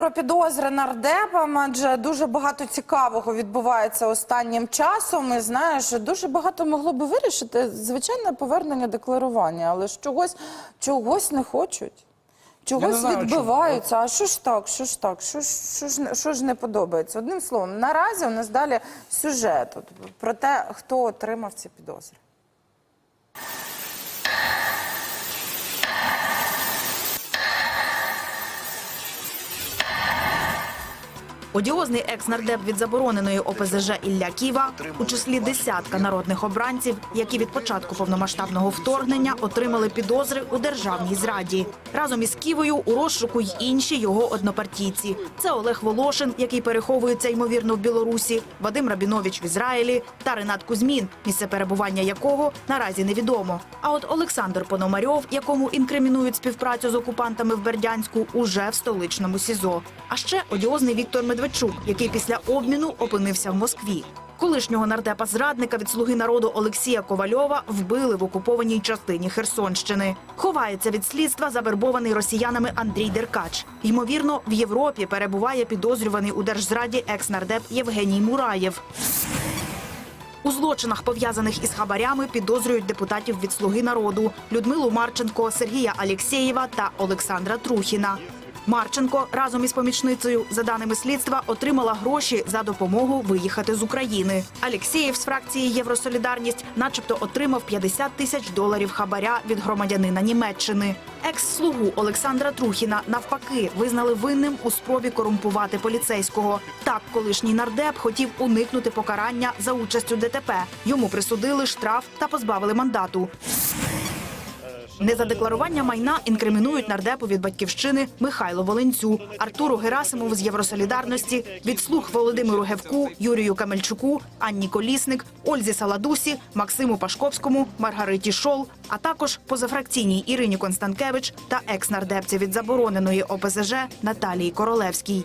Про підозри нардепам, адже дуже багато цікавого відбувається останнім часом. І знаєш, дуже багато могло би вирішити звичайне повернення декларування, але ж чогось, чогось не хочуть. Чогось знаю, відбиваються. А що ж так? Що ж так? Що ж, що ж, що ж не подобається? Одним словом, наразі у нас далі сюжет про те, хто отримав ці підозри. Одіозний екс-нардеп від забороненої ОПЗЖ Ілля Ківа у числі десятка народних обранців, які від початку повномасштабного вторгнення отримали підозри у державній зраді. Разом із Ківою у розшуку й інші його однопартійці. Це Олег Волошин, який переховується ймовірно в Білорусі, Вадим Рабінович в Ізраїлі та Ренат Кузьмін, місце перебування якого наразі невідомо. А от Олександр Пономарьов, якому інкримінують співпрацю з окупантами в Бердянську, уже в столичному СІЗО. А ще одіозний Віктор Медведчук, який після обміну опинився в Москві. Колишнього нардепа зрадника від слуги народу Олексія Ковальова вбили в окупованій частині Херсонщини. Ховається від слідства завербований росіянами Андрій Деркач. Ймовірно, в Європі перебуває підозрюваний у держзраді екс-нардеп Євгеній Мураєв. У злочинах, пов'язаних із хабарями, підозрюють депутатів від «Слуги народу» Людмилу Марченко, Сергія Алєксєєва та Олександра Трухіна. Марченко разом із помічницею, за даними слідства, отримала гроші за допомогу виїхати з України. Алєксєєв з фракції Євросолідарність, начебто, отримав 50 тисяч доларів хабаря від громадянина Німеччини. Екс-слугу Олександра Трухіна навпаки визнали винним у спробі корумпувати поліцейського. Так, колишній нардеп хотів уникнути покарання за участь у ДТП. Йому присудили штраф та позбавили мандату. Незадекларування майна інкримінують нардепу від батьківщини Михайло Волинцю, Артуру Герасимову з Євросолідарності, від слуг Володимиру Гевку, Юрію Камельчуку, Анні Колісник, Ользі Саладусі, Максиму Пашковському, Маргариті Шол, а також позафракційній Ірині Констанкевич та екс-нардепці від забороненої ОПЗЖ Наталії Королевській.